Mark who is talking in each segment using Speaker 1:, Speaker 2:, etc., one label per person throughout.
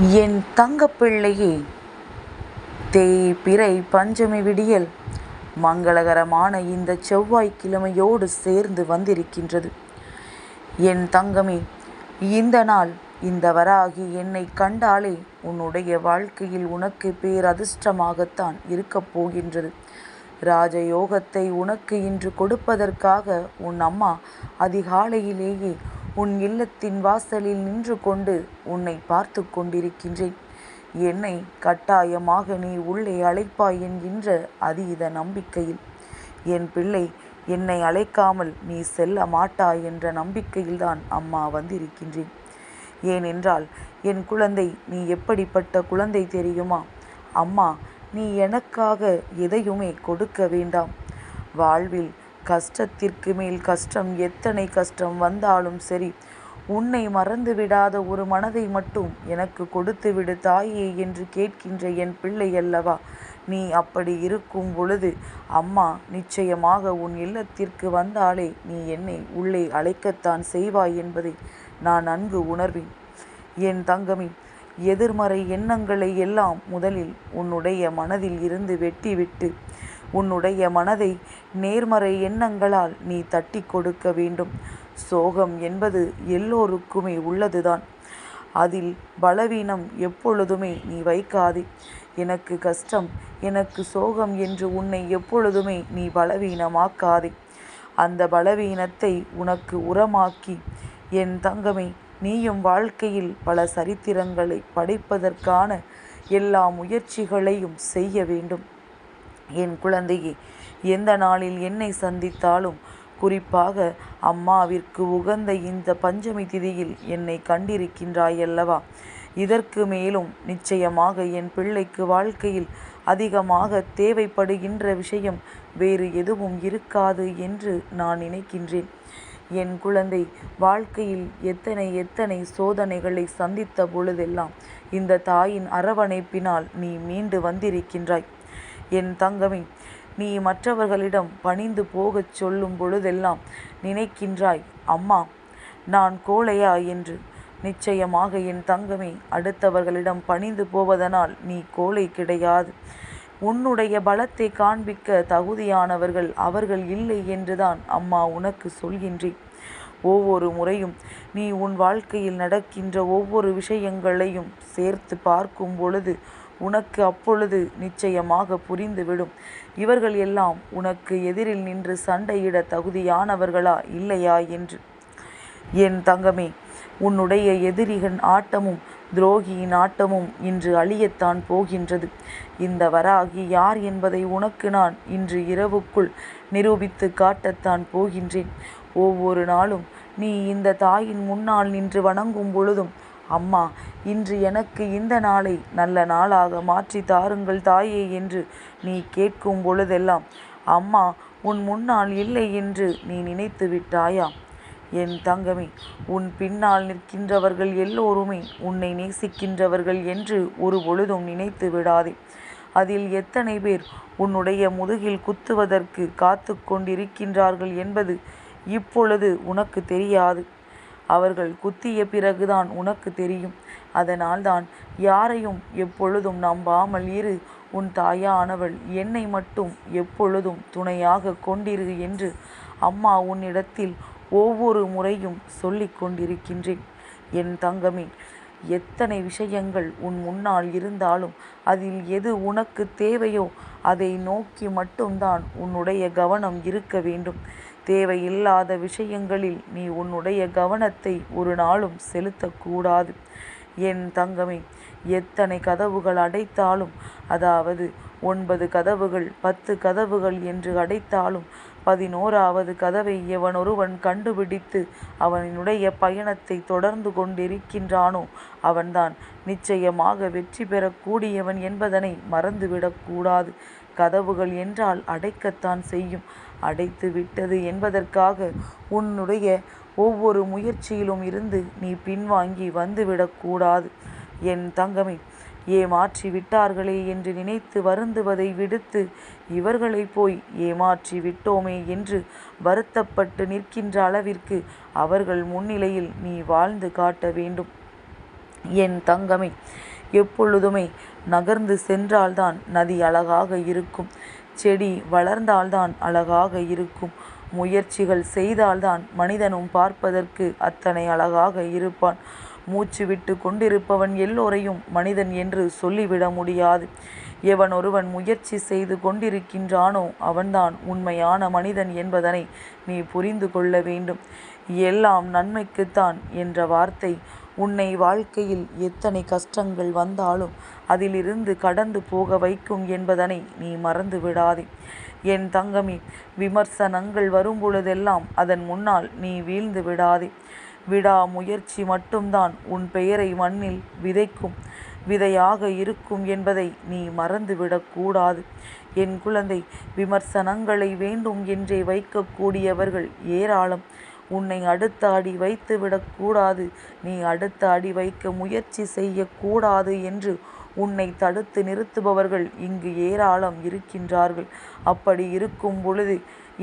Speaker 1: என் தங்கப்பிள்ளையே தேய்பிறை பஞ்சமி விடியல் மங்களகரமான இந்த செவ்வாய்க்கிழமையோடு சேர்ந்து வந்திருக்கின்றது. என் தங்கமே இந்த நாள் இந்த வராகி என்னை கண்டாலே உன்னுடைய வாழ்க்கையில் உனக்கு பேரதிர்ஷ்டமாகத்தான் இருக்கப் போகின்றது. ராஜயோகத்தை உனக்கு இன்று கொடுப்பதற்காக உன் அம்மா அதிகாலையிலேயே உன் இல்லத்தின் வாசலில் நின்று கொண்டு உன்னை பார்த்து கொண்டிருக்கின்றேன் என்னை கட்டாயமாக நீ உள்ளே அழைப்பாய் என்கின்ற அதீத நம்பிக்கையில். என் பிள்ளை என்னை அழைக்காமல் நீ செல்ல மாட்டாய் என்ற நம்பிக்கையில்தான் அம்மா வந்திருக்கின்றேன். ஏனென்றால் என் குழந்தை நீ எப்படிப்பட்ட குழந்தை தெரியுமா? அம்மா நீ எனக்காக எதையுமே கொடுக்க வேண்டாம். வாழ்வில் கஷ்டத்திற்கு மேல் கஷ்டம் எத்தனை கஷ்டம் வந்தாலும் சரி உன்னை மறந்து விடாத ஒரு மனதை மட்டும் எனக்கு கொடுத்து விடு தாயே என்று கேட்கின்ற என் பிள்ளை அல்லவா? நீ அப்படி இருக்கும் பொழுது அம்மா நிச்சயமாக உன் இல்லத்திற்கு வந்தாலே நீ என்னை உள்ளே அழைக்கத்தான் செய்வாய் என்பதை நான் நன்கு உணர்வேன். என் தங்கமி எதிர்மறை எண்ணங்களை எல்லாம் முதலில் உன்னுடைய மனதில் இருந்து வெட்டிவிட்டு உன்னுடைய மனதை நேர்மறை எண்ணங்களால் நீ தட்டி கொடுக்க வேண்டும். சோகம் என்பது எல்லோருக்குமே உள்ளதுதான். அதில் பலவீனம் எப்பொழுதுமே நீ வைக்காதே. எனக்கு கஷ்டம் எனக்கு சோகம் என்று உன்னை எப்பொழுதுமே நீ பலவீனமாக்காதே. அந்த பலவீனத்தை உனக்கு உரமாக்கி என் தங்கமே நீயும் வாழ்க்கையில் பல சரித்திரங்களை படைப்பதற்கான எல்லா முயற்சிகளையும் செய்ய வேண்டும். என் குழந்தையே எந்த நாளில் என்னை சந்தித்தாலும்? குறிப்பாக அம்மாவிற்கு உகந்த இந்த பஞ்சமி திதியில் என்னை கண்டிருக்கின்றாய் அல்லவா? இதற்கு மேலும் நிச்சயமாக என் பிள்ளைக்கு வாழ்க்கையில் அதிகமாக தேவைப்படுகின்ற விஷயம் வேறு எதுவும் இருக்காது என்று நான் நினைக்கின்றேன். என் குழந்தை வாழ்க்கையில் எத்தனை எத்தனை சோதனைகளை சந்தித்த பொழுதெல்லாம் இந்த தாயின் அரவணைப்பினால் நீ மீண்டு வந்திருக்கின்றாய். என் தங்கமே நீ மற்றவர்களிடம் பணிந்து போகச் சொல்லும் பொழுதெல்லாம் நினைக்கின்றாய். அம்மா நான் கோழையா என்று. நிச்சயமாக என் தங்கமே அடுத்தவர்களிடம் பணிந்து போவதனால் நீ கோழை கிடையாது. உன்னுடைய பலத்தை காண்பிக்க தகுதியானவர்கள் அவர்கள் இல்லை என்றுதான் அம்மா உனக்கு சொல்கின்றேன். ஒவ்வொரு முறையும் நீ உன் வாழ்க்கையில் நடக்கின்ற ஒவ்வொரு விஷயங்களையும் சேர்த்து பார்க்கும் பொழுது உனக்கு அப்பொழுது நிச்சயமாக புரிந்துவிடும். இவர்கள் எல்லாம் உனக்கு எதிரில் நின்று சண்டையிட தகுதியானவர்களா இல்லையா என்று. என் தங்கமே உன்னுடைய எதிரிகன் ஆட்டமும் துரோகியின் ஆட்டமும் இன்று அழியத்தான் போகின்றது. இந்த வராகி யார் என்பதை உனக்கு நான் இன்று இரவுக்குள் நிரூபித்து காட்டத்தான் போகின்றேன். ஒவ்வொரு நாளும் நீ இந்த தாயின் முன்னால் நின்று வணங்கும் பொழுதும் அம்மா இன்று எனக்கு இந்த நாளை நல்ல நாளாக மாற்றி தாருங்கள் தாயே என்று நீ கேட்கும் பொழுதெல்லாம் அம்மா உன் முன்னால் இல்லை என்று நீ நினைத்து விட்டாயா? என் தங்கமே உன் பின்னால் நிற்கின்றவர்கள் எல்லோருமே உன்னை நேசிக்கின்றவர்கள் என்று ஒரு பொழுதும் நினைத்து விடாதே. அதில் எத்தனை பேர் உன்னுடைய முதுகில் குத்துவதற்கு காத்து கொண்டிருக்கின்றார்கள் என்பது இப்பொழுது உனக்கு தெரியாது. அவர்கள் குத்திய பிறகுதான் உனக்கு தெரியும். அதனால்தான் யாரையும் எப்பொழுதும் நம்பாமல் இரு. உன் தாயானவள் என்னை மட்டும் எப்பொழுதும் துணையாக கொண்டிரு என்று அம்மா உன்னிடத்தில் ஒவ்வொரு முறையும் சொல்லிக் கொண்டிருக்கின்றேன். என் தங்கமே எத்தனை விஷயங்கள் உன் முன்னால் இருந்தாலும் அதில் எது உனக்கு தேவையோ அதை நோக்கி மட்டும்தான் உன்னுடைய கவனம் இருக்க வேண்டும். தேவையில்லாத விஷயங்களில் நீ உன்னுடைய கவனத்தை ஒரு நாளும் செலுத்தக்கூடாது. என் தங்கமே எத்தனை கதவுகள் அடைத்தாலும் அதாவது ஒன்பது கதவுகள் பத்து கதவுகள் என்று அடைத்தாலும் பதினோராவது கதவை எவனொருவன் கண்டுபிடித்து அவனுடைய பயணத்தை தொடர்ந்து கொண்டிருக்கின்றானோ அவன்தான் நிச்சயமாக வெற்றி பெறக்கூடியவன் என்பதனை மறந்துவிடக்கூடாது. கதவுகள் என்றால் அடைக்கத்தான் செய்யும். அடைத்து விட்டது என்பதற்காக உன்னுடைய ஒவ்வொரு முயற்சியிலும் இருந்து நீ பின்வாங்கி வந்துவிடக்கூடாது என் தங்கமே ஏமாற்றி விட்டார்களே என்று நினைத்து வருந்துவதை விடுத்து இவர்களை போய் ஏமாற்றி விட்டோமே என்று வருத்தப்பட்டு நிற்கின்ற அளவிற்கு அவர்கள் முன்னிலையில் நீ வாழ்ந்து காட்ட வேண்டும். என் தங்கமே எப்பொழுதுமே நகர்ந்து சென்றால்தான் நதி அழகாக இருக்கும். செடி வளர்ந்தால்தான் அழகாக இருக்கும். முயற்சிகள் செய்தால்தான் மனிதனும் பார்ப்பதற்கு அத்தனை அழகாக இருப்பான். மூச்சு விட்டு கொண்டிருப்பவன் எல்லோரையும் மனிதன் என்று சொல்லிவிட முடியாது. எவன் ஒருவன் முயற்சி செய்து கொண்டிருக்கின்றானோ அவன்தான் உண்மையான மனிதன் என்பதனை நீ புரிந்து கொள்ள வேண்டும். எல்லாம் நன்மைக்குத்தான் என்ற வார்த்தை உன்னை வாழ்க்கையில் எத்தனை கஷ்டங்கள் வந்தாலும் அதிலிருந்து கடந்து போக வைக்கும் என்பதனை நீ மறந்து விடாதே. என் தங்கமே விமர்சனங்கள் வரும்பொழுதெல்லாம் அதன் முன்னால் நீ வீழ்ந்து விடாதே. விடா முயற்சி மட்டும்தான் உன் பெயரை மண்ணில் விதைக்கும் விதையாக இருக்கும் என்பதை நீ மறந்துவிடக்கூடாது என் குழந்தை விமர்சனங்களை வேண்டும் என்றே வைக்கக்கூடியவர்கள் ஏராளம். உன்னை அடுத்த அடி வைத்து விடக்கூடாது நீ அடுத்த அடி வைக்க முயற்சி செய்யக்கூடாது என்று உன்னை தடுத்து நிறுத்துபவர்கள் இங்கு ஏராளம் இருக்கின்றார்கள். அப்படி இருக்கும் பொழுது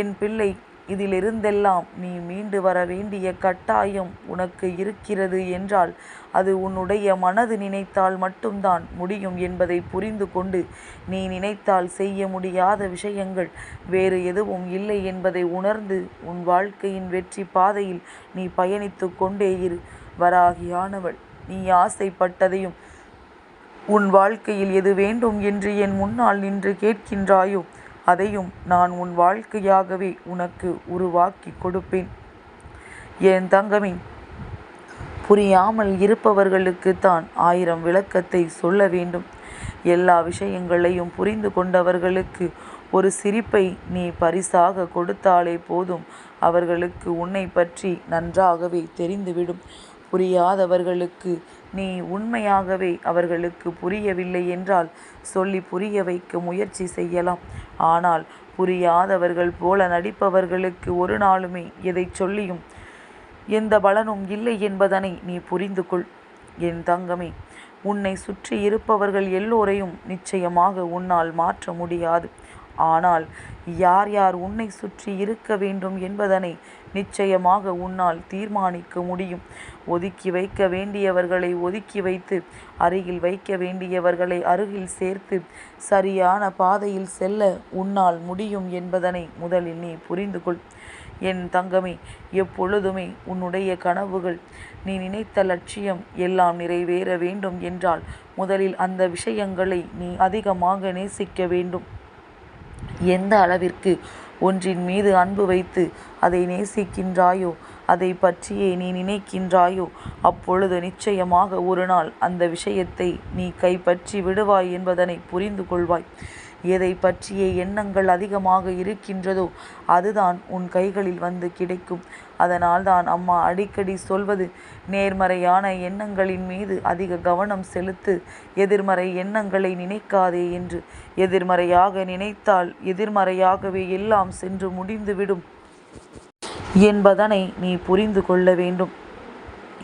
Speaker 1: என் பிள்ளை இதிலிருந்தெல்லாம் நீ மீண்டு வர வேண்டிய கட்டாயம் உனக்கு இருக்கிறது என்றால் அது உன்னுடைய மனது நினைத்தால் மட்டும்தான் முடியும் என்பதை புரிந்து கொண்டு நீ நினைத்தால் செய்ய முடியாத விஷயங்கள் வேறு எதுவும் இல்லை என்பதை உணர்ந்து உன் வாழ்க்கையின் வெற்றி பாதையில் நீ பயணித்து கொண்டே இரு. வராகியானவள் நீ ஆசைப்பட்டதையும் உன் வாழ்க்கையில் எது வேண்டும் என்று என் முன்னால் நின்று கேட்கின்றாயோ அதையும் நான் உன் வாழ்க்கையாகவே உனக்கு உருவாக்கி கொடுப்பேன். என் தங்கமே புரியாமல் இருப்பவர்களுக்குத்தான் ஆயிரம் விளக்கத்தை சொல்ல வேண்டும். எல்லா விஷயங்களையும் புரிந்து கொண்டவர்களுக்கு ஒரு சிரிப்பை நீ பரிசாக கொடுத்தாலே போதும். அவர்களுக்கு உன்னை பற்றி நன்றாகவே தெரிந்துவிடும். புரியாதவர்களுக்கு நீ உண்மையாகவே அவர்களுக்கு புரியவில்லை என்றால் சொல்லி புரிய வைக்க முயற்சி செய்யலாம். ஆனால் புரியாதவர்கள் போல நடிப்பவர்களுக்கு ஒரு நாளுமே எதை சொல்லியும் எந்த பலனும் இல்லை என்பதனை நீ புரிந்து கொள். என் தங்கமே உன்னை சுற்றி இருப்பவர்கள் எல்லோரையும் நிச்சயமாக உன்னால் மாற்ற முடியாது. ஆனால் யார் யார் உன்னை சுற்றி இருக்க வேண்டும் என்பதனை நிச்சயமாக உன்னால் தீர்மானிக்க முடியும். ஒதுக்கி வைக்க வேண்டியவர்களை ஒதுக்கி வைத்து அருகில் வைக்க வேண்டியவர்களை அருகில் சேர்த்து சரியான பாதையில் செல்ல உன்னால் முடியும் என்பதனை முதலில் நீ புரிந்து கொள். என் தங்கமே எப்பொழுதுமே உன்னுடைய கனவுகள் நீ நினைத்த லட்சியம் எல்லாம் நிறைவேற வேண்டும் என்றால் முதலில் அந்த விஷயங்களை நீ அதிகமாக நேசிக்க வேண்டும். எந்த அளவிற்கு ஒன்றின் மீது அன்பு வைத்து அதை நேசிக்கின்றாயோ அதை பற்றியே நீ நினைக்கின்றாயோ அப்பொழுது நிச்சயமாக ஒரு நாள் அந்த விஷயத்தை நீ கைப்பற்றி விடுவாய் என்பதனை புரிந்து கொள்வாய். எதை பற்றிய எண்ணங்கள் அதிகமாக இருக்கின்றதோ அதுதான் உன் கைகளில் வந்து கிடைக்கும். அதனால்தான் அம்மா அடிக்கடி சொல்வது நேர்மறையான எண்ணங்களின் மீது அதிக கவனம் செலுத்து எதிர்மறை எண்ணங்களை நினைக்காதே என்று. எதிர்மறையாக நினைத்தால் எதிர்மறையாகவே எல்லாம் சென்று முடிந்துவிடும் என்பதனை நீ புரிந்து கொள்ள வேண்டும்.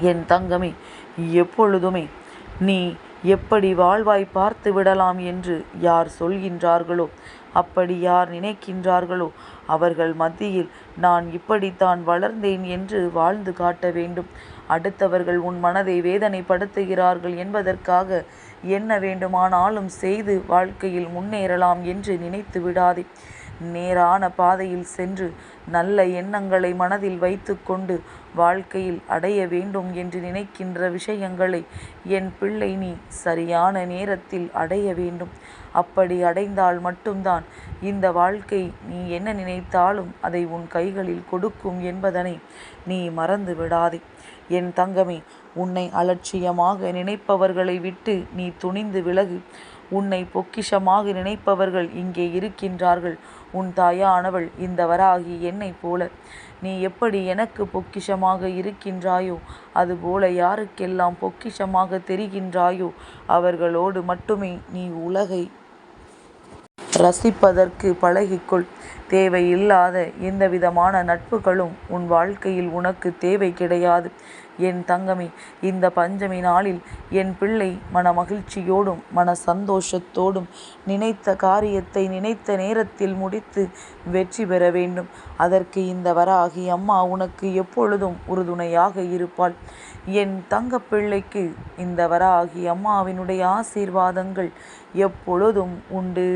Speaker 1: என் தங்கமே எப்பொழுதுமே நீ எப்படி வாழ்வாய் பார்த்து விடலாம் என்று யார் சொல்கின்றார்களோ? அப்படி யார் நினைக்கின்றார்களோ? அவர்கள் மத்தியில் நான் இப்படித்தான் வளர்ந்தேன் என்று வாழ்ந்து காட்ட வேண்டும். அடுத்தவர்கள் உன் மனதை வேதனைப்படுத்துகிறார்கள் என்பதற்காக என்ன வேண்டுமானாலும் செய்து வாழ்க்கையில் முன்னேறலாம் என்று நினைத்து விடாதே. நேரான பாதையில் சென்று நல்ல எண்ணங்களை மனதில் வைத்துக்கொண்டு வாழ்க்கையில் அடைய வேண்டும் என்று நினைக்கின்ற விஷயங்களை என் பிள்ளை நீ சரியான நேரத்தில் அடைய வேண்டும். அப்படி அடைந்தால் மட்டும்தான் இந்த வாழ்க்கை நீ என்ன நினைத்தாலும் அதை உன் கைகளில் கொடுக்கும் என்பதனை நீ மறந்து விடாதே. என் தங்கமே உன்னை அலட்சியமாக நினைப்பவர்களை விட்டு நீ துணிந்து விலகு. உன்னை பொக்கிஷமாக நினைப்பவர்கள் இங்கே இருக்கின்றார்கள். உன் தாயானவள் இந்த வராகி என்னைப் போல. நீ எப்படி எனக்கு பொக்கிஷமாக இருக்கின்றாயோ அதுபோல யாருக்கெல்லாம் பொக்கிஷமாக தெரிகின்றாயோ அவர்களோடு மட்டுமே நீ உலகை ரசிப்பதற்கு பழகிக்கொள். தேவையில்லாத எந்த விதமான நட்புகளும் உன் வாழ்க்கையில் உனக்கு தேவை கிடையாது. என் தங்கமே இந்த பஞ்சமி நாளில் என் பிள்ளை மன மகிழ்ச்சியோடும் மன சந்தோஷத்தோடும் நினைத்த காரியத்தை நினைத்த நேரத்தில் முடித்து வெற்றி பெற வேண்டும். அதற்கு இந்த வராகி அம்மா உனக்கு எப்பொழுதும் உறுதுணையாக இருப்பாள். என் தங்க பிள்ளைக்கு இந்த வராகி அம்மாவினுடைய ஆசீர்வாதங்கள் எப்பொழுதும் உண்டு.